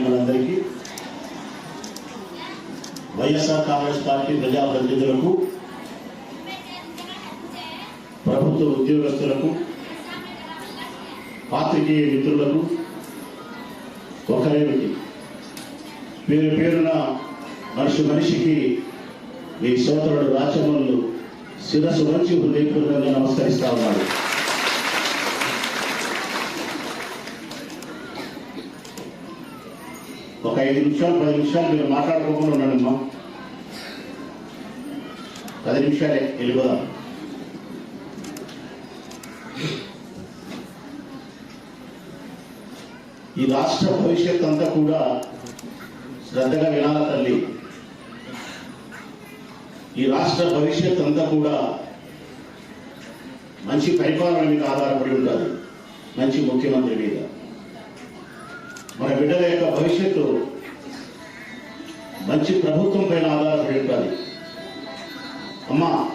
మనందరికీ వైఎస్ఆర్ కాంగ్రెస్ పార్టీ ప్రజాప్రతినిధులకు ప్రభుత్వ ఉద్యోగస్తులకు పాత్రికేయ మిత్రులకు ఒకరేమిటి పేరు పేరున మనిషి మనిషికి మీ సోదరుడు రాచమల్లు శిరస్సు మంచి హృదయపూర్వకంగా నమస్కరిస్తా ఉన్నాడు. ఐదు నిమిషాలు పది నిమిషాలు మీరు మాట్లాడుకోకుండా ఉండండమ్మా. పది నిమిషాలే వెళ్ళిపోదాం. ఈ రాష్ట్ర భవిష్యత్ అంతా కూడా శ్రద్ధగా వినాల తల్లి. ఈ రాష్ట్ర భవిష్యత్ అంతా కూడా మంచి పరిపాలన మీద ఆధారపడి ఉండాలి. మంచి ముఖ్యమంత్రి మీద. మన బిడ్డల యొక్క భవిష్యత్తు మంచి ప్రభుత్వం పైన ఆధారపడి ఉండాలి. అమ్మా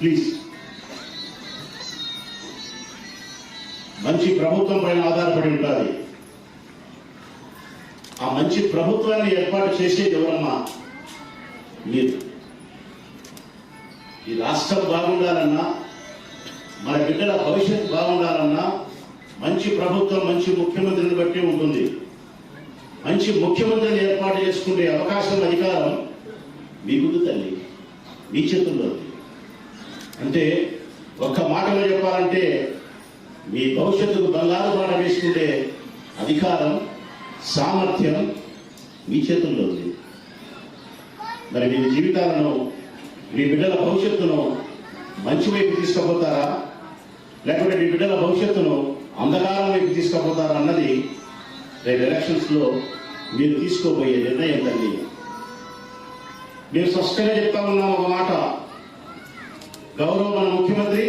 ప్లీజ్ మంచి ప్రభుత్వం పైన ఆధారపడి ఉండాలి. ఆ మంచి ప్రభుత్వాన్ని ఏర్పాటు చేసేది ఎవరమ్మా? మీరు. ఈ రాష్ట్రం బాగుండాలన్నా మన బిడ్డల భవిష్యత్తు బాగుండాలన్నా మంచి ప్రభుత్వం మంచి ముఖ్యమంత్రిని బట్టి ఉంటుంది. మంచి ముఖ్యమంత్రిని ఏర్పాటు చేసుకునే అవకాశం అధికారం మీకు తల్లి మీ చేతుల్లో ఉంది. అంటే ఒక్క మాటలో చెప్పాలంటే మీ భవిష్యత్తుకు బంగారు బాట వేసుకుంటే అధికారం సామర్థ్యం మీ చేతుల్లో ఉంది మరి మీ జీవితాలను మీ బిడ్డల భవిష్యత్తును మంచి వైపు తీసుకుపోతారా లేకపోతే మీ బిడ్డల భవిష్యత్తును అంధకారం వైపు తీసుకుపోతారా అన్నది రేపు ఎలక్షన్స్లో మీరు తీసుకోబోయే నిర్ణయం తల్లి మేము స్పష్టంగా చెప్తా ఉన్నాం ఒక మాట. గౌరవ మన ముఖ్యమంత్రి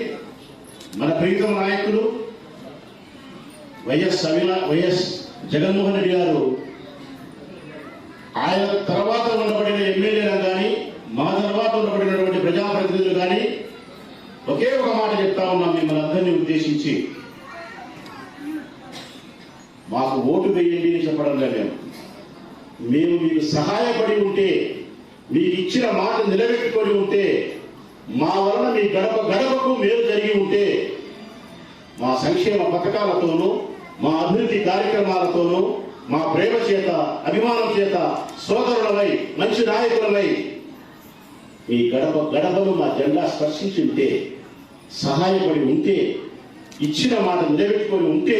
మన ప్రీతమ నాయకులు వైఎస్ అవినా వైఎస్ జగన్మోహన్ రెడ్డి గారు ఆయన తర్వాత ఉండబడిన ఎమ్మెల్యేలు కానీ మా తర్వాత ఉండబడినటువంటి ప్రజాప్రతినిధులు కానీ ఒకే ఒక మాట చెప్తా ఉన్నాం మిమ్మల్ని అందరినీ ఉద్దేశించి. మాకు ఓటు వేయండి అని చెప్పడం లేదు. మేము మీకు సహాయపడి ఉంటే మీకు ఇచ్చిన మాట నిలబెట్టుకొని ఉంటే మా వలన మీ గడప గడపకు మేలు జరిగి ఉంటే మా సంక్షేమ పథకాలతోనూ మా అభివృద్ధి కార్యక్రమాలతోనూ మా ప్రేమ చేత అభిమానం చేత సోదరులమై మంచి నాయకులమై మీ గడప గడపను మా జెండా స్పర్శించి ఉంటే సహాయపడి ఉంటే ఇచ్చిన మాట నిలబెట్టుకొని ఉంటే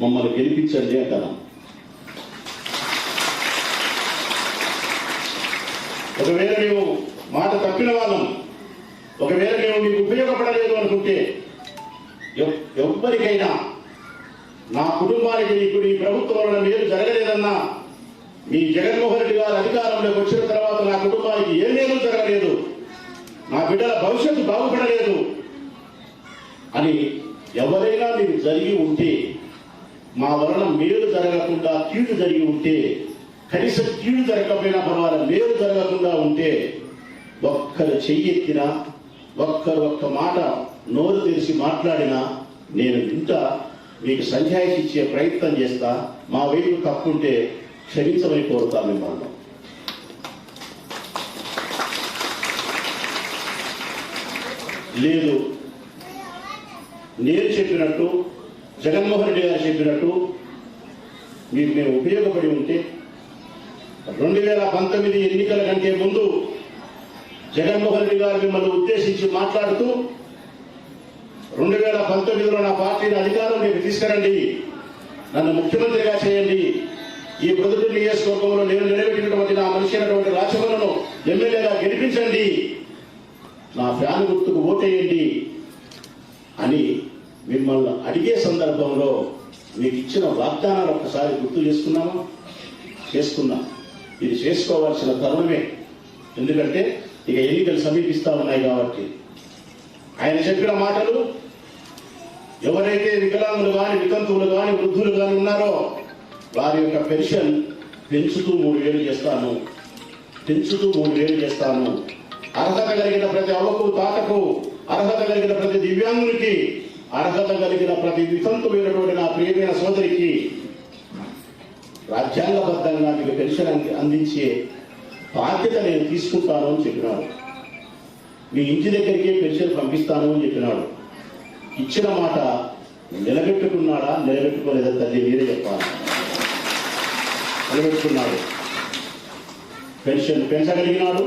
మమ్మల్ని గెలిపించండి అంటాను ఒకవేళ మేము మాట తప్పిన వాళ్ళం ఒకవేళ మేము మీకు ఉపయోగపడలేదు అనుకుంటే ఎవ్- ఎవ్వరికైనా నా కుటుంబానికి ఇప్పుడు ఈ ప్రభుత్వం వలన మేలు జరగలేదన్నా మీ జగన్మోహన్ రెడ్డి గారు అధికారంలోకి వచ్చిన తర్వాత నా కుటుంబానికి ఏ మేలు జరగలేదు నా బిడ్డల భవిష్యత్తు బాగుపడలేదు అని ఎవరైనా మీరు జరిగి ఉంటే మా వలన మేలు జరగకుండా కీడు జరిగి ఉంటే కనీసం కీడు జరగకపోయినా పర్వాలేదు మేలు జరగకుండా ఉంటే ఒక్కరు చెయ్యెత్తినా ఒక్కరు ఒక్క మాట నోరు తెరిచి మాట్లాడినా నేను ఇంత మీకు సంజాయిషి ఇచ్చే ప్రయత్నం చేస్తా మా వైపు తప్పుంటే క్షమించమని కోరుతా మిమ్మల్ని. లేదు నేను చెప్పినట్టు జగన్మోహన్ రెడ్డి గారు చెప్పినట్టు మీకు మేము ఉపయోగపడి ఉంటే రెండు వేల పంతొమ్మిది ఎన్నికల కంటే ముందు జగన్మోహన్ రెడ్డి గారు మిమ్మల్ని ఉద్దేశించి మాట్లాడుతూ రెండు వేల పంతొమ్మిదిలో నా పార్టీని అధికారంలోకి తీసుకురండి నన్ను ముఖ్యమంత్రిగా చేయండి. ఈ ప్రొద్దుటూరు నియోజకవర్గంలో నేను నిలబెట్టినటువంటి నా మనిషి అయినటువంటి రాచవలను ఎమ్మెల్యేగా గెలిపించండి. నా ఫ్యాన్ గుర్తుకు ఓటేయండి అని మిమ్మల్ని అడిగే సందర్భంలో మీకు ఇచ్చిన వాగ్దానాలు ఒక్కసారి గుర్తు చేసుకున్నామా చేసుకున్నా. ఇది చేసుకోవాల్సిన తరుణమే. ఎందుకంటే ఇక ఎన్నికలు సమీపిస్తా ఉన్నాయి కాబట్టి. ఆయన చెప్పిన మాటలు ఎవరైతే వికలాంగులు కానీ వితంతువులు కానీ వృద్ధులు కానీ ఉన్నారో వారి యొక్క పెన్షన్ పెంచుతూ మూడు వేలు చేస్తాను. పెంచుతూ మూడు వేలు చేస్తాను. అర్హత కలిగిన ప్రతి అవ్వకు తాతకు అర్హత కలిగిన ప్రతి దివ్యాంగునికి అర్హత కలిగిన ప్రతి వితంతువైనటువంటి నా ప్రియమైన సోదరికి రాజ్యాంగబద్ధంగా మీకు పెన్షన్ అందించే బాధ్యత నేను తీసుకుంటాను అని చెప్పినాడు. మీ ఇంటి దగ్గరికి పెన్షన్ పంపిస్తాను అని చెప్పినాడు. ఇచ్చిన మాట నిలబెట్టుకున్నాడా నిలబెట్టుకోలేదా తల్లి మీరే చెప్పాలి. నిలబెట్టుకున్నాడు. పెన్షన్ పెంచగలిగినాడు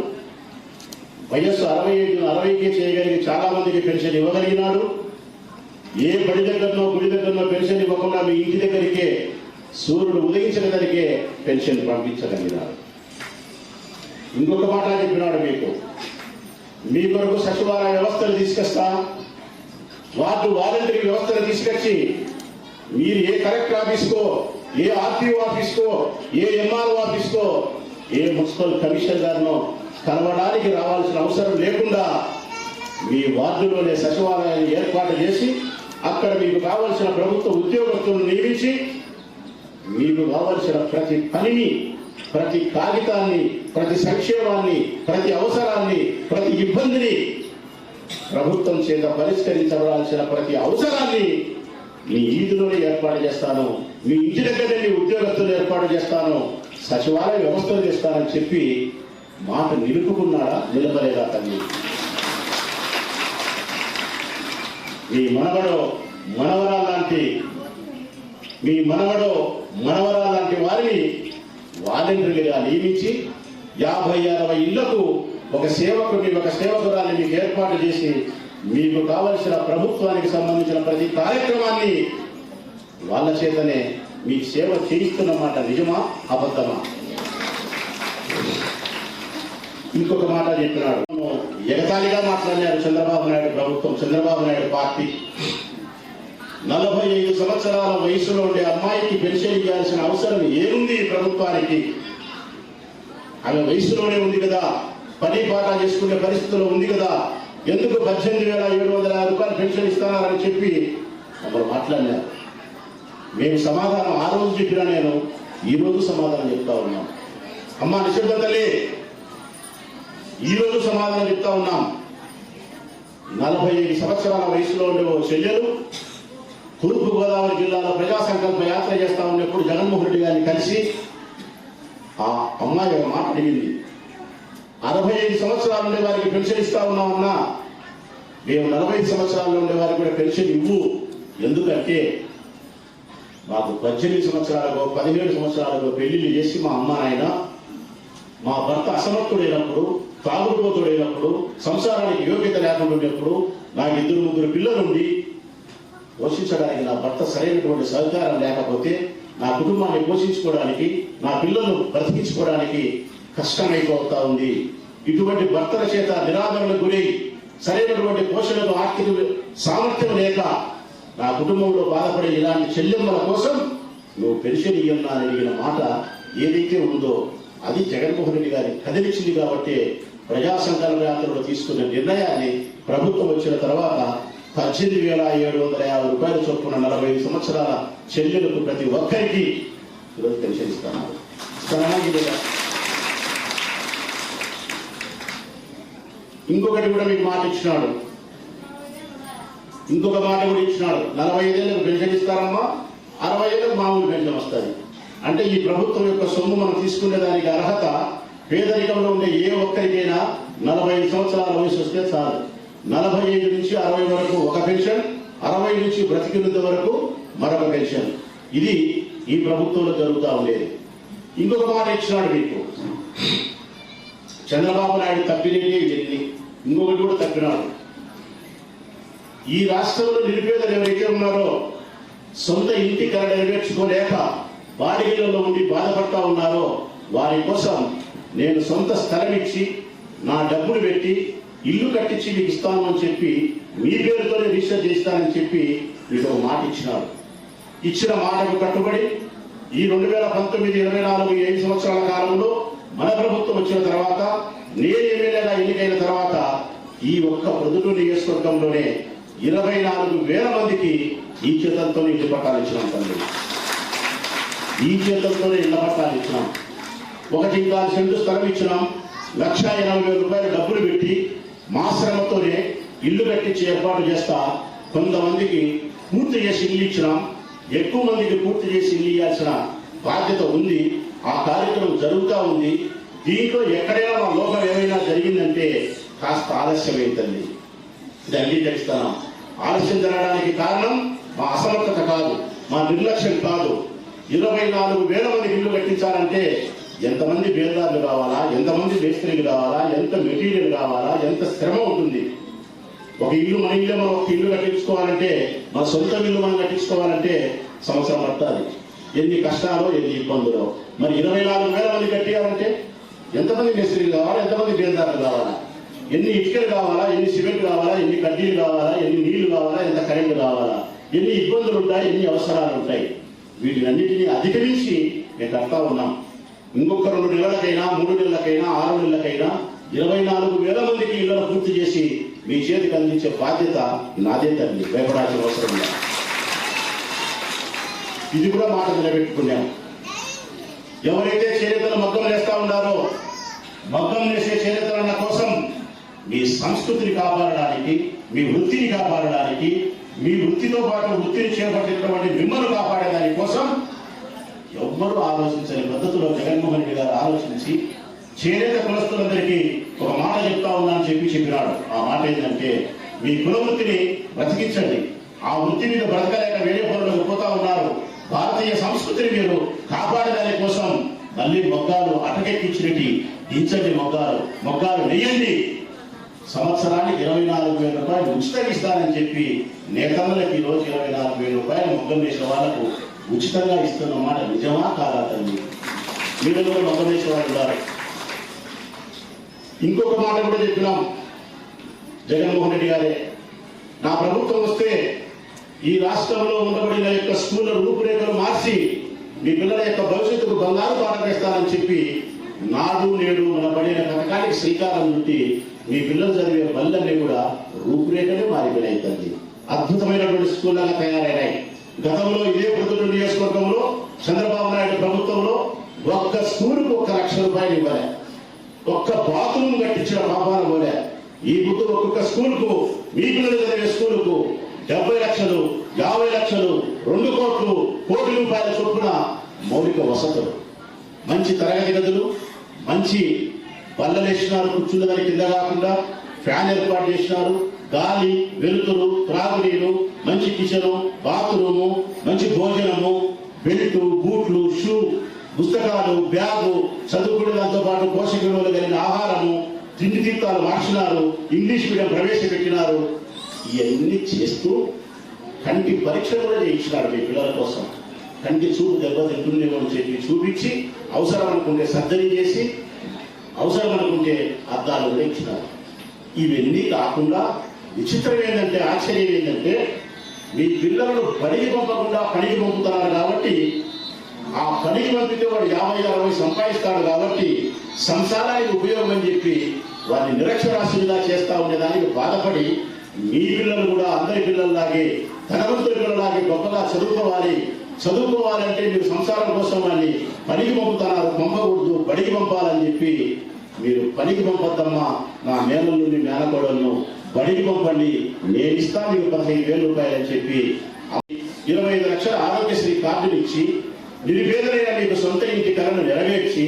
వయస్సు అరవై ఐదు అరవైకే చేయగలిగి చాలా మందికి పెన్షన్ ఇవ్వగలిగినాడు. ఏ బడి దగ్గరనో గుడి దగ్గరనో పెన్షన్ ఇవ్వకుండా మీ ఇంటి దగ్గరికే సూర్యుడు ఉదయించిన దగ్గరికే పెన్షన్ పంపించగలిగినాడు. ఇంకొక మాట చెప్పినాడు మీకు. మీ కొరకు సచివాలయ వ్యవస్థను తీసుకొస్తా వార్డు వాలంటరీ వ్యవస్థను తీసుకొచ్చి మీరు ఏ కలెక్టర్ ఆఫీస్కో ఏ ఆర్టీఓ ఆఫీస్కో ఏ ఎంఆర్ఓ ఆఫీస్కో ఏ మున్సిపల్ కమిషనర్ గారినో కలవడానికి రావాల్సిన అవసరం లేకుండా మీ వార్డులోనే సచివాలయాన్ని ఏర్పాటు చేసి అక్కడ మీకు కావలసిన ప్రభుత్వ ఉద్యోగస్తులను నియమించి మీకు కావలసిన ప్రతి పనిని ప్రతి కాగితాన్ని ప్రతి సంక్షేమాన్ని ప్రతి అవసరాన్ని ప్రతి ఇబ్బందిని ప్రభుత్వం చేత పరిష్కరించబడాల్సిన ప్రతి అవసరాన్ని మీ ఈదులోనే ఏర్పాటు చేస్తాను. మీ ఇంటి దగ్గర మీ ఉద్యోగస్తులు ఏర్పాటు చేస్తాను. సచివాలయ వ్యవస్థలు చేస్తానని చెప్పి మాట నిలుపుకున్నాడా? నిలబలేదా తల్లి? మీ మనవడో మనవరా లాంటి మీ మనవడో మనవరా లాంటి వారిని వాలంటీర్లుగా నియమించి యాభై అరవై ఇళ్ళకు ఒక సేవకుని ఒక సేవకురాన్ని మీకు ఏర్పాటు చేసి మీకు కావలసిన ప్రభుత్వానికి సంబంధించిన ప్రతి కార్యక్రమాన్ని వాళ్ళ చేతనే మీ సేవ చేయిస్తున్నమాట నిజమా అబద్ధమా? ఇంకొక మాట చెప్పినాడు. ఎగతాళిగా మాట్లాడినారు చంద్రబాబు నాయుడు ప్రభుత్వం చంద్రబాబు నాయుడు పార్టీ. నలభై ఐదు సంవత్సరాల వయసులో ఉండే అమ్మాయికి పెన్షన్ ఇవ్వాల్సిన అవసరం ఏముంది ప్రభుత్వానికి? ఆమె వయసులోనే ఉంది కదా. పని పాట చేసుకునే పరిస్థితిలో ఉంది కదా. ఎందుకు పద్దెనిమిది వేల ఏడు వందల యాభై రూపాయలు పెన్షన్ ఇస్తానని చెప్పి అప్పుడు మాట్లాడినారు. మేము సమాధానం ఆ రోజు చెప్పినా నేను ఈ రోజు సమాధానం చెప్తా ఉన్నాం. అమ్మ నిశ్శబ్దం తల్లి. ఈ రోజు సమాధానం చెప్తా ఉన్నాం. నలభై ఐదు సంవత్సరాల వయసులో ఉండే ఓ చెల్లెలు తూర్పు గోదావరి జిల్లాలో ప్రజా సంకల్ప యాత్ర చేస్తా ఉన్నప్పుడు జగన్మోహన్ రెడ్డి గారిని కలిసి ఆ అమ్మాయి ఒక మాట అడిగింది. అరవై ఐదు సంవత్సరాలు ఉండే వారికి పెన్షన్ ఇస్తా ఉన్నామన్నా మేము నలభై ఐదు సంవత్సరాలు ఉండే వారికి కూడా పెన్షన్ ఇవ్వు. ఎందుకంటే మాకు పద్దెనిమిది సంవత్సరాలకు పదిహేడు సంవత్సరాలకు పెళ్ళిళ్ళు చేసి మా అమ్మ నాయన మా భర్త అసమర్థుడైనప్పుడు తాగుడుపోతుడైనప్పుడు సంసారానికి యోగ్యత లేకుండా ఉన్నప్పుడు నాకు ఇద్దరు ముగ్గురు పిల్లలుండి పోషించడానికి నా భర్త సరైనటువంటి సహకారం లేకపోతే నా కుటుంబాన్ని పోషించుకోవడానికి నా పిల్లలను బ్రతికించుకోవడానికి కష్టమైపోతా ఉంది. ఇటువంటి భర్తల చేత నిరాదరణకు గురై సరైనటువంటి పోషణకు ఆర్థిక సామర్థ్యం లేక నా కుటుంబంలో బాధపడే ఇలాంటి చెల్లెమ్మల కోసం నువ్వు పెన్షన్ ఇయ్యన్నా అడిగిన మాట ఏదైతే ఉందో అది జగన్మోహన్ రెడ్డి గారి కదిలించింది కాబట్టి ప్రజా సంకల్ప యాత్రలో తీసుకున్న నిర్ణయాన్ని ప్రభుత్వం వచ్చిన తర్వాత పద్దెనిమిది వేల ఏడు వందల యాభై రూపాయల చొప్పున నలభై ఐదు సంవత్సరాల చెల్లెలకు ప్రతి ఒక్కరికి ఈరోజు పెన్షన్ ఇస్తున్నారు. ఇంకొకటి కూడా మీకు మాట ఇచ్చినాడు. ఇంకొక మాట కూడా ఇచ్చినాడు. నలభై ఐదేళ్ళకు పెన్షన్ ఇస్తారమ్మా అరవై ఏళ్ళకు మామూలు పెన్షన్ వస్తుంది. అంటే ఈ ప్రభుత్వం యొక్క సొమ్ము మనం తీసుకునే దానికి అర్హత పేదరికంలో ఉండే ఏ ఒక్కరికైనా నలభై ఐదు సంవత్సరాల వయసు వస్తే చాలు. నలభై ఐదు నుంచి అరవై వరకు ఒక పెన్షన్ అరవై నుంచి బ్రతికినంత వరకు మరొక పెన్షన్. ఇది ఈ ప్రభుత్వంలో జరుగుతూ ఉండేది. ఇంకొక మాట ఇచ్చినాడు మీకు. చంద్రబాబు నాయుడు తప్పినవి వెళ్ళి ఇంకొకటి కూడా తప్పినాడు. ఈ రాష్ట్రంలో నిరుపేదలు ఎవరైతే ఉన్నారో సొంత ఇంటి కళ నెరవేర్చుకోలేక బాడిగలలో ఉండి బాధపడతా ఉన్నారో వారి కోసం నేను సొంత స్థలం ఇచ్చి నా డబ్బులు పెట్టి ఇల్లు కట్టించి మీకు ఇస్తాను అని చెప్పి మీ పేరుతోనే రిజిస్టర్ చేస్తానని చెప్పి మీకు ఒక మాట ఇచ్చినారు. ఇచ్చిన మాటకు కట్టుబడి ఈ రెండు వేల పంతొమ్మిది ఇరవై నాలుగు ఏడు ఐదు సంవత్సరాల కాలంలో మన ప్రభుత్వం వచ్చిన తర్వాత నేను ఎమ్మెల్యేగా ఎన్నికైన తర్వాత ఈ ఒక్క ప్రొద్దుటూరు నియోజకవర్గంలోనే ఇరవై నాలుగు వేల మందికి ఈ చేతంతో ఇంటి పట్టాలు ఇచ్చినాం తండ్రి ఈ చేతంతోనే ఇళ్ళ పట్టాలు ఇచ్చినాం. ఒకటి ఇంకా సెంటు స్థలం ఇచ్చినాం. లక్ష ఎనభై వేల రూపాయలు డబ్బులు పెట్టి మా శ్రమతోనే ఇల్లు కట్టించి ఏర్పాటు చేస్తా కొంతమందికి పూర్తి చేసి ఇల్లు ఇచ్చినాం. ఎక్కువ మందికి పూర్తి చేసి ఇల్లు ఇవ్వాల్సిన బాధ్యత ఉంది. ఆ కార్యక్రమం జరుగుతూ ఉంది. దీంట్లో ఎక్కడైనా మా లోపం ఏమైనా జరిగిందంటే కాస్త ఆలస్యమైందండి ఇది అంగీకరిస్తాను. ఆలస్యం జరగడానికి కారణం మా అసమర్థత కాదు మా నిర్లక్ష్యం కాదు. ఇరవై నాలుగు వేల మంది ఇల్లు కట్టించాలంటే ఎంతమంది బేదారులు కావాలా? ఎంతమంది మేస్త్రీలు కావాలా? ఎంత మెటీరియల్ కావాలా? ఎంత శ్రమ ఉంటుంది? ఒక ఇల్లు మన ఇల్లు మనం ఒక ఇల్లు కట్టించుకోవాలంటే మన సొంత ఇల్లు మనం కట్టించుకోవాలంటే సంవత్సరం పడుతుంది ఎన్ని కష్టాలు ఎన్ని ఇబ్బందులు. మరి ఇరవై నాలుగు వేల మంది కట్టేయాలంటే ఎంతమంది మేస్త్రీలు కావాలా? ఎంతమంది బేదారులు కావాలా? ఎన్ని ఇటుకలు కావాలా? ఎన్ని సిమెంట్ కావాలా? ఎన్ని కడ్డీలు కావాలా? ఎన్ని నీళ్ళు కావాలా? ఎంత కరెంటు కావాలా? ఎన్ని ఇబ్బందులు ఉంటాయి? ఎన్ని అవసరాలు ఉంటాయి? వీటినన్నిటినీ అధిగమించి మేము కడతా ఉన్నాం. ఇంకొక రెండు నెలలకైనా మూడు నెలలకైనా ఆరు నెలలకైనా ఇరవై నాలుగు వేల మందికి ఇళ్ళను పూర్తి చేసి మీ చేతికి అందించే బాధ్యత నాదే తల్లి. భయపడాల్సిన అవసరం లేదు. ఇది కూడా మాట నిలబెట్టుకున్నాం. ఎవరైతే చేనేతలు మగ్గం వేస్తా ఉన్నారో మగ్గం వేసే చేనేతలన్న కోసం మీ సంస్కృతిని కాపాడడానికి మీ వృత్తిని కాపాడడానికి మీ వృత్తితో పాటు వృత్తిని చేపట్టినటువంటి మిమ్మల్ని కాపాడే కోసం ఎవ్వరూ ఆలోచించని పద్ధతిలో జగన్మోహన్ రెడ్డి గారు ఆలోచించి చేనేత కులస్తులందరికీ ఒక మాట చెప్తా ఉన్నా అని చెప్పి చెప్పినాడు. ఆ మాట ఏంటంటే మీ కుల వృత్తిని బ్రతికించండి. ఆ వృత్తి మీద బ్రతకలేక వేరే పనులకు పోతా ఉన్నారు. భారతీయ సంస్కృతిని మీరు కాపాడదాని కోసం మళ్ళీ మొగ్గాలు అటకెక్కించినట్టు దించండి మొగ్గాలు. మొగ్గాలు నెయ్యండి. సంవత్సరానికి ఇరవై నాలుగు వేల రూపాయలు ఉచితంగా ఇస్తానని చెప్పి నేతలకు ఈరోజు రోజు ఇరవై నాలుగు వేల రూపాయలు మొగ్గం వేసిన వాళ్ళకు ఉచితంగా ఇస్తున్న మాట నిజమా కాదా తల్లి? మీరు కూడా ఉన్నారు. ఇంకొక మాట కూడా చెప్పినాం. జగన్మోహన్ రెడ్డి గారే నా ప్రభుత్వం వస్తే ఈ రాష్ట్రంలో ఉండబడిన యొక్క స్కూళ్ళ రూపురేఖలు మార్చి మీ పిల్లల యొక్క భవిష్యత్తుకు బంగారు పాఠం చెప్పి నాడు నేడు మన పడిన పథకానికి శ్రీకారం చుట్టి మీ పిల్లలు చదివే బల్లన్నీ కూడా రూపురేఖలే మారిపోయినాయి తల్లి. అద్భుతమైనటువంటి స్కూళ్ళగా తయారైనాయి. గతంలో ఇదే పొద్దున నియోజకవర్గంలో చంద్రబాబు నాయుడు ప్రభుత్వంలో ఒక్క స్కూల్కి ఒక్క లక్ష రూపాయలు ఇవ్వాలి. ఒక్క బాత్రూమ్ కట్టించిన పాపాన పోలే. ఈ బుద్ధు ఒక్కొక్క స్కూల్కు మీ పిల్లలు చదివే స్కూలుకు డెబ్బై లక్షలు యాభై లక్షలు రెండు కోట్లు కోటి రూపాయల చొప్పున మౌలిక వసతులు. మంచి తరగతి గదులు మంచి బల్లలు వేసినారు కూర్చున్నదాని కింద కాకుండా ఫ్యాన్ ఏర్పాటు చేసినారు గాలి వెలుతురు త్రాగునీరు మంచి కిచెను బాత్రూము మంచి భోజనము బెల్ట్ బూట్లు షూ పుస్తకాలు బ్యాగు చదువుకునే దాంతో పాటు పోషక విలువలు కలిగిన ఆహారము తిండి తీర్థాలు మార్చినారు ఇంగ్లీష్ మీడియం ప్రవేశపెట్టినారు. ఇవన్నీ చేస్తూ కంటి పరీక్ష కూడా చేయించినారు మీ పిల్లల కోసం. కంటి చూపు దెబ్బతింటుందేమో వాళ్ళు చెప్పి చూపించి అవసరం అనుకుంటే సర్జరీ చేసి అవసరం అనుకుంటే అద్దాలు కూడా ఇచ్చినారు ఇవన్నీ కాకుండా విచిత్రం ఏంటంటే ఆశ్చర్యం ఏంటంటే మీ పిల్లలను పనికి పంపకుండా పనికి పంపుతున్నారు కాబట్టి ఆ పనికి పంపితే వాడు యాభై అరవై సంపాదిస్తాడు కాబట్టి సంసారానికి ఉపయోగం అని చెప్పి వారిని నిరక్షరాస్యులుగా చేస్తా ఉండేదానికి బాధపడి మీ పిల్లలు కూడా అందరి పిల్లల్లాగే ధనవంతుల పిల్లలాగే గొప్పగా చదువుకోవాలి. చదువుకోవాలంటే మీరు సంసారం కోసం అని పనికి పంపుతున్నారు. పంపకూడదు బడికి పంపాలని చెప్పి మీరు పనికి పంపద్దమ్మా నా మేనల్ని మేనకోడలను బడికి పంపండి నేను ఇస్తాను మీకు పదహైదు వేల రూపాయలు అని చెప్పి ఇరవై ఐదు లక్షల ఆరోగ్యశ్రీ కార్డులు ఇచ్చి నిరుపేదలైన మీకు సొంత ఇంటి కలను నెరవేర్చి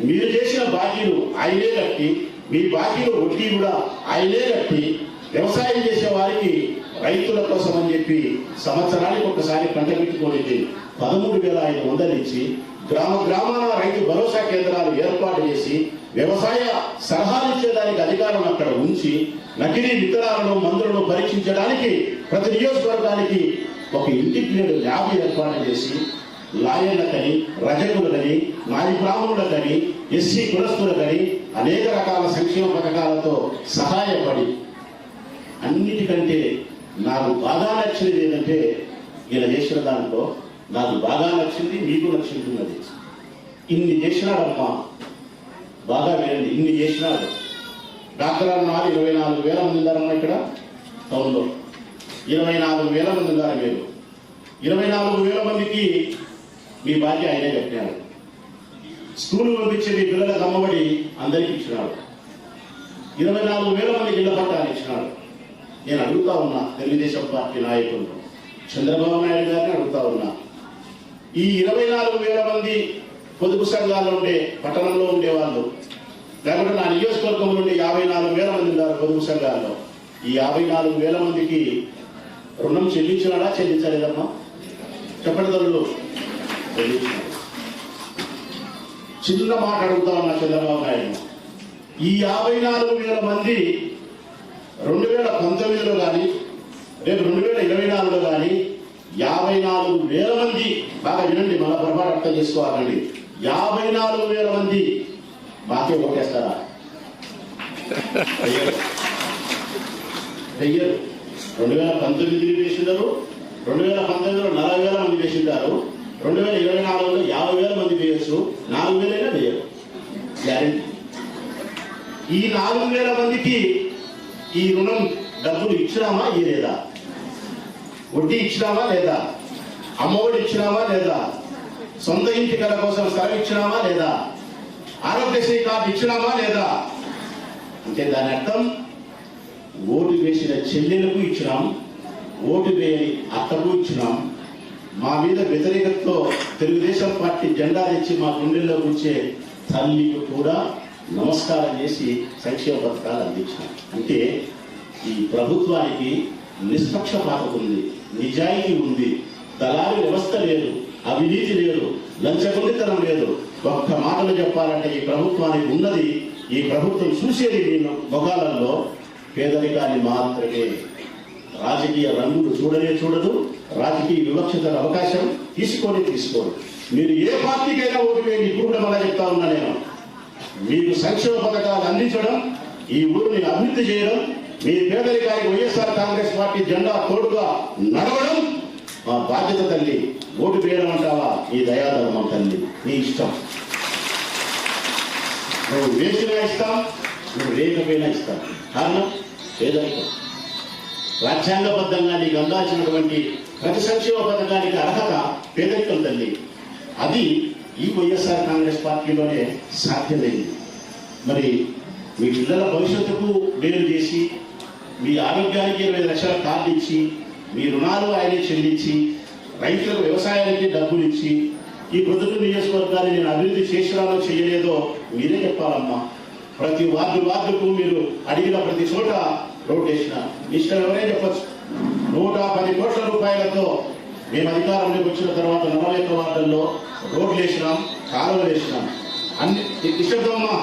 మీరు చేసిన బాకీలు ఆయనే కట్టి మీ బాకీలు వడ్డీ కూడా ఆయనే కట్టి వ్యవసాయం చేసే వారికి రైతుల కోసం అని చెప్పి సంవత్సరానికి ఒకసారి పంట పెట్టుకోనికి పదమూడు వేల ఐదు వందలు ఇచ్చి గ్రామ గ్రామాల రైతు భరోసా కేంద్రాలు ఏర్పాటు చేసి వ్యవసాయ సలహాలు ఇచ్చేదానికి అధికారం అక్కడ ఉంచి నకిలీ విత్తనాలను మందులను పరీక్షించడానికి ప్రతి నియోజకవర్గానికి ఒక ఇంటిగ్రేటెడ్ ల్యాబ్ ఏర్పాటు చేసి లాయర్లకని రజకులకని నాయి బ్రాహ్మణులకని ఎస్సీ కులస్తులకని అనేక రకాల సంక్షేమ పథకాలతో సహాయపడి అన్నిటికంటే నాకు బాగా నచ్చినది ఏంటంటే ఇలా చేసిన దాంట్లో నాకు బాగా నచ్చింది మీకు నచ్చింది ఇన్ని చేసినాడమ్మా బాగా వినండి. ఇన్ని చేసినాడు డాక్టర్ అన్నారు ఇరవై నాలుగు వేల మంది ఉన్నారమ్మా ఇక్కడ టౌన్లో. ఇరవై నాలుగు వేల మంది ఉన్నారు మీరు. ఇరవై నాలుగు వేల మందికి మీ బాధ్య ఆయనే కట్టినాడు స్కూల్ పంపించే మీ పిల్లలకు అమ్మబడి అందరికీ ఇచ్చినాడు. ఇరవై నాలుగు వేల మందికి ఇళ్ళ పట్టాలు ఇచ్చినాడు. నేను అడుగుతా ఉన్నా తెలుగుదేశం పార్టీ నాయకులు. చంద్రబాబు నాయుడు గారిని అడుగుతా ఉన్నా. ఈ ఇరవై నాలుగు వేల మంది పొదుపు సంఘాల్లో ఉండే పట్టణంలో ఉండేవాళ్ళు లేకుంటే నా నియోజకవర్గంలో ఉండే యాభై నాలుగు వేల మంది ఉన్నారు పొదుపు సంఘాల్లో. ఈ యాభై నాలుగు వేల మందికి రుణం చెల్లించినాడా చెల్లించలేదమ్మా? చెప్పండి తల్లు చిన్న మాట అడుగుతా ఉన్నా చంద్రబాబు నాయుడు. ఈ యాభై నాలుగు వేల మంది రెండు వేల పంతొమ్మిదిలో కానీ రేపు రెండు వేల ఇరవై నాలుగులో కానీ యాభై నాలుగు వేల మంది బాగా వినండి మన పొరపాటు అర్థం చేసుకోవాలండి. యాభై నాలుగు వేల మంది మాకే ఓటేస్తారా వెయ్యరు. రెండు వేల పంతొమ్మిది వేసిండారు రెండు వేల పంతొమ్మిదిలో నలభై వేల మంది వేసిండారు రెండు వేల ఇరవై నాలుగులో యాభై వేల మంది వేయచ్చు నాలుగు వేలైనా వేయరు గ్యారెంటీ ఈ నాలుగు వేల మందికి ఈ రుణం డబ్బులు ఇచ్చినామా లేదా వడ్డీ ఇచ్చినామా లేదా? అమ్మఒడి ఇచ్చినామా లేదా? సొంత ఇంటి కళ కోసం స్థలం ఇచ్చినామా లేదా? ఆరోగ్యశ్రీ కార్డు ఇచ్చినామా లేదా? అంటే దాని అర్థం ఓటు వేసిన చెల్లెలకు ఇచ్చినాం ఓటు వేయని అత్తకు ఇచ్చినాం. మా మీద వ్యతిరేకతతో తెలుగుదేశం పార్టీ జెండా తెచ్చి మా గుండెల్లో ఉంచే తల్లికి కూడా నమస్కారం చేసి సంక్షేమ పథకాలు అందించినాం. అంటే ఈ ప్రభుత్వానికి నిష్పక్షపాతం ఉంది నిజాయితీ ఉంది దళారి వ్యవస్థ లేదు. అవినీతి లేదు లంచగొండితనం లేదు. ఒక్క మాటలు చెప్పాలంటే ఈ ప్రభుత్వానికి ఉన్నది ఈ ప్రభుత్వం చూసేది మీ మొగాలలో పేదరికాన్ని మాత్రమే రాజకీయ రంగులు చూడనే చూడదు రాజకీయ వివక్షతల అవకాశం తీసుకొని తీసుకోరు. మీరు ఏ పార్టీకైనా ఓటు వేయండి ఇప్పుడు కూడా మళ్ళీ చెప్తా ఉన్నా నేను. మీకు సంక్షేమ పథకాలు అందించడం ఈ ఊరిని అభివృద్ధి చేయడం మీ పేదరికానికి వైఎస్ఆర్ కాంగ్రెస్ పార్టీ జెండా తోడుగా నడవడం మా బాధ్యత తల్లి ఓటు వేయడం అంటావా ఈ దయాధర్మం తల్లి నీ ఇష్టం. నువ్వు వేసినా ఇస్తాం నువ్వు లేకపోయినా ఇస్తాం కారణం పేదరికం. రాజ్యాంగబద్ధంగా నీకు అందాల్సినటువంటి ప్రతి సంక్షేమ పథకానికి అర్హత పేదరికం తల్లి. అది ఈ వైఎస్ఆర్ కాంగ్రెస్ పార్టీలోనే సాధ్యమైంది. మరి మీ పిల్లల భవిష్యత్తుకు మేలు చేసి మీ ఆరోగ్యానికి ఇరవై లక్షల కార్డు ఇచ్చి మీ రుణాలు ఆయనే చెల్లించి రైతులకు వ్యవసాయానికి డబ్బులు ఇచ్చి ఈ ప్రొద్దుటూరు నియోజకవర్గాన్ని నేను అభివృద్ధి చేసినానో చేయలేదో మీరే చెప్పాలమ్మా. ప్రతి వార్డు వార్డుకు మీరు అడిగిన ప్రతి చోట రోడ్ వేసిన. ఇష్టం ఎవరైనా చెప్పచ్చు. నూట పది కోట్ల రూపాయలతో మేము అధికారంలోకి వచ్చిన తర్వాత నలభై ఒక్క వార్డుల్లో రోడ్లు వేసినాం కాలువలు వేసినాం. అన్ని ఇష్టమ్మా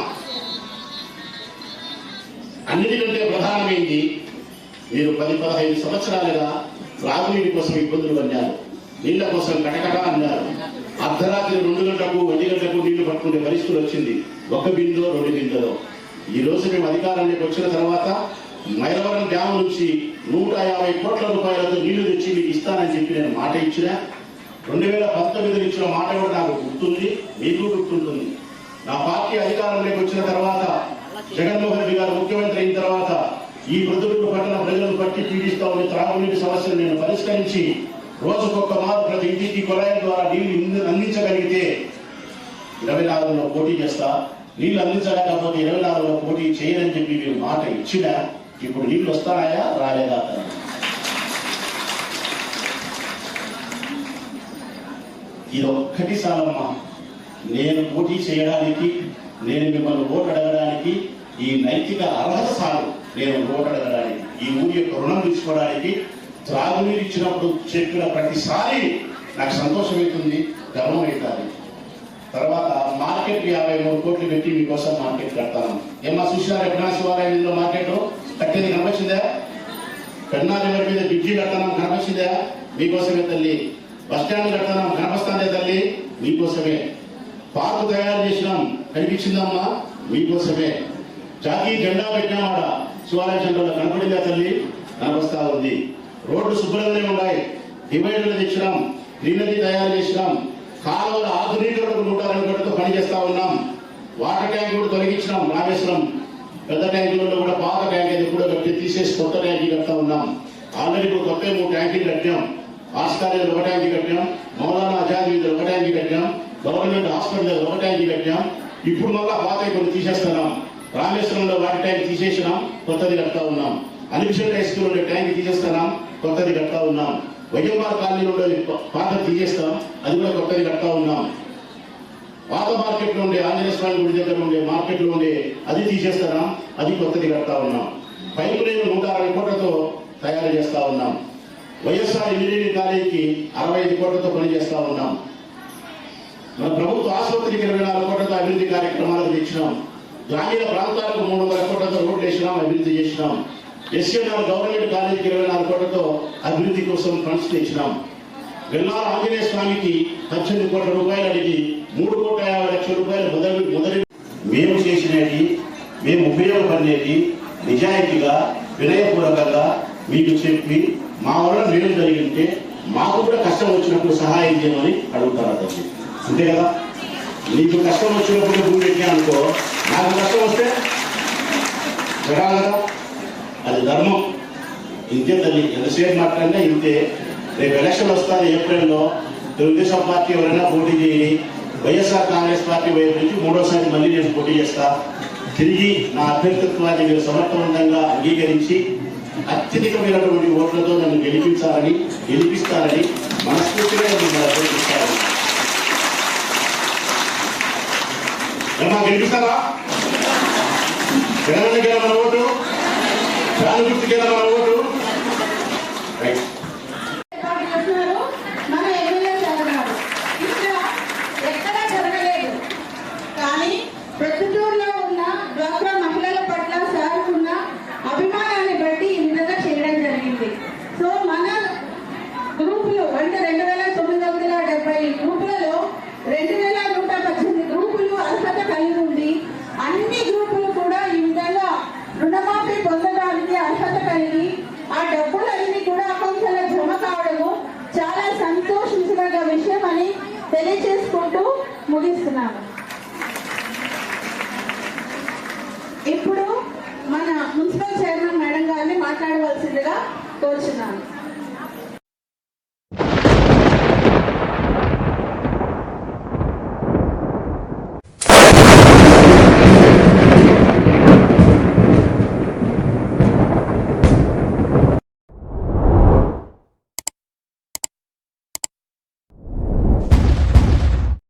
అన్నిటికంటే ప్రధానమైంది మీరు పది పదహైదు సంవత్సరాలుగా త్రాగునీటి కోసం ఇబ్బందులు పడ్డారు. నీళ్ళ కోసం కటకట అన్నారు. అర్ధరాత్రి రెండు గంటలకు ఒంటి గంటలకు నీళ్ళు పట్టుకునే పరిస్థితులు వచ్చింది. ఒక బిందులో రెండు బిందులో. ఈ రోజు మేము అధికారానికి వచ్చిన తర్వాత మైలవరం డ్యామ్ నుంచి నూట యాభై కోట్ల రూపాయలతో నీళ్ళు తెచ్చి మీకు ఇస్తానని చెప్పి నేను మాట ఇచ్చిన. రెండు వేల పంతొమ్మిదిలో ఇచ్చిన మాట కూడా నాకు గుర్తుంది మీకు గుర్తుంటుంది. నా పార్టీ అధికారంలోకి వచ్చిన తర్వాత జగన్మోహన్ రెడ్డి గారు ముఖ్యమంత్రి అయిన తర్వాత ఈ ప్రజలకు పట్టణ ప్రజలను పట్టి పీడిస్తా ఉన్న త్రాగునీటి సమస్యను నేను పరిష్కరించి రోజుకొక మారు ప్రతి ఇంటికి కొలాయి ద్వారా నీళ్ళు అందించగలిగితే ఇరవై నాలుగులో పోటీ చేస్తా. నీళ్ళు అందించలేకపోతే ఇరవై నాలుగులో పోటీ చేయనని చెప్పి మీరు మాట ఇచ్చిన ఇప్పుడు నీళ్ళు వస్తాయా? రాలేదా? ఇది ఒక్కటి సాలమ్మా నేను పోటీ చేయడానికి నేను మిమ్మల్ని ఓటు అడగడానికి ఈ నైతిక అర్హత సాగు నేను ఓటు ఈ ఊరి యొక్క రుణం తీసుకోవడానికి త్రాగునీరు ఇచ్చినప్పుడు చెప్పిన ప్రతిసారి నాకు సంతోషం అవుతుంది గర్వం అవుతుంది. తర్వాత మార్కెట్ యాభై మూడు కోట్లు పెట్టి మీకోసం మార్కెట్ కడతాను. ఏమా చూసినారు ఎప్పుడైనా శివాలయంలో మార్కెట్ కట్టేది కనిపించిందా పెన్నా రివర్ మీద బ్రిడ్జి కడతాం కనిపించిందా మీకోసమే తల్లి. బస్ స్టాండ్ కడతాం కనిపిస్తాందే తల్లి. మీకోసమే. పార్కు తయారు చేసినాం. కనిపించిందమ్మా? మీకోసమే. జాతీయ జెండా పెట్టినామాడ శివాలయంలో కనపడిందా తల్లి? కనపస్తా ఉంది. రోడ్లు శుభ్రంగానే ఉన్నాయి. డివైడర్లు తెచ్చినాం. రీనది తయారు చేసినాం. కాలువల ఆధునీకరణకు నూట అరవై కోట్లతో పనిచేస్తా ఉన్నాం. వాటర్ ట్యాంక్ కూడా తొలగించినాం. రామేశ్వరం పెద్ద ట్యాంకులలో కూడా పాత ట్యాంక్ అది కూడా కట్టి తీసేసి కొత్త ట్యాంకీ కడతా ఉన్నాం. ఆల్రెడీ ఇప్పుడు కొత్త మూడు ట్యాంకీలు కట్టాం. ఆస్కార్యాలు ఒక ట్యాంకీ కట్టాం. మౌలానా ఆజాద్ మీద ఒక ట్యాంకీ కట్టాం. గవర్నమెంట్ హాస్పిటల్ ఒక ట్యాంకీ కట్టాం. ఇప్పుడు మళ్ళా పాత కొన్ని తీసేస్తున్నాం. రామేశ్వరంలో వాటర్ ట్యాంక్ తీసేసినాం కొత్తది కడతా ఉన్నాం. అనిపిషన్ హై స్కూల్ ఉండే ట్యాంక్ తీసేస్తున్నాం కొత్తది కడతా ఉన్నాం. వైఎంఆర్ కాలనీలో ఉండే పాత తీసేస్తాం అది కూడా కొత్తది కడతా ఉన్నాం. పాత మార్కెట్లో ఉండే ఆంజనేయ స్వామి గుడి దగ్గర ఉండే మార్కెట్లో ఉండే అది తీసేస్తున్నాం అది కొత్తది కడతా ఉన్నాం. పైపు నేను నూట అరవై కోట్లతో తయారు చేస్తా ఉన్నాం. వైఎస్ఆర్ ఇంజనీరింగ్ కాలేజీకి అరవై ఐదు కోట్లతో పనిచేస్తూ ఉన్నాం. మన ప్రభుత్వ ఆసుపత్రికి ఇరవై నాలుగు కోట్లతో అభివృద్ధి కార్యక్రమాలకు తెచ్చినాం. గ్రామీణ ప్రాంతాలకు మూడు వందల కోట్లతో రోడ్లు వేసినాం అభివృద్ధి చేసినాం. ఎస్ఎన్ఆర్ గవర్నమెంట్ కాలేజీకి ఇరవై నాలుగు కోట్లతో అభివృద్ధి కోసం ఫండ్స్ తెచ్చినాం. వెల్లాల ఆంజనేయ స్వామికి పద్దెనిమిది కోట్ల రూపాయలు అడిగి మూడు కోట్ల యాభై లక్షల రూపాయలు మొదలు మొదటి మేము చేసినది మేము ఉపయోగపడినది నిజాయితీగా వినయపూర్వకంగా మీకు చెప్పి మా వల్ల మేలు జరిగింటే మాకు కూడా కష్టం వచ్చినప్పుడు సహాయం చేయమని అడుగుతారు అతన్ని అంతే కదా? నీకు కష్టం వచ్చినప్పుడు భూమి పెట్టినా అనుకో నాకు కష్టం వస్తే జరగాలి కదా అది ధర్మం ఇంతే తల్లి ఎంతసేపు మాట్లాడినా ఇంతే రేపు ఎలక్షన్ వస్తుంది ఏప్రిల్లో తెలుగుదేశం పార్టీ ఎవరైనా పోటీ చేయి వైఎస్ఆర్ కాంగ్రెస్ పార్టీ వైపు నుంచి మూడోసారి మళ్ళీ నేను పోటీ చేస్తా తిరిగి నా అభ్యర్థిత్వాన్ని మీరు సమర్థవంతంగా అంగీకరించి అత్యధికమైనటువంటి ఓట్లతో నన్ను గెలిపించాలని గెలిపిస్తారని మనస్ఫూర్తిగా మిమ్మల్ని అభ్యర్థిస్తాను ఏమన్నా వినిపిస్తారా జగన్ గెల మన ఓటు? ఫ్యాన్ గుర్తుకేనా మన ఓటు రైట్ ఏర్పాటు చేస్తున్నారు మన ఎమ్మెల్యే జరగన్నారు ఇక్కడ ఎక్కడా జరగలేదు కానీ ప్రొద్దుటూరులో ఉన్న డ్వాక్రా మహిళల పట్ల సార్కున్న అభిమానాన్ని బట్టి ఈ విధంగా చేయడం జరిగింది సో మన గ్రూపులు అంటే రెండు వేల తొమ్మిది వందల డెబ్బై గ్రూపులలో రెండు వేల నూట పద్దెనిమిది గ్రూపులు అర్హత కలిగి ఉంది అన్ని గ్రూపులు కూడా ఈ విధంగా రుణమాఫీ పొందడానికి అర్హత కలిగి ఆ డబ్బులన్నీ కూడా అకౌంట్లలో జమ కావడము చాలా సంతోషించదగ్గ విషయం అని తెలియజేసుకుంటూ ముగిస్తున్నాను ఇప్పుడు మన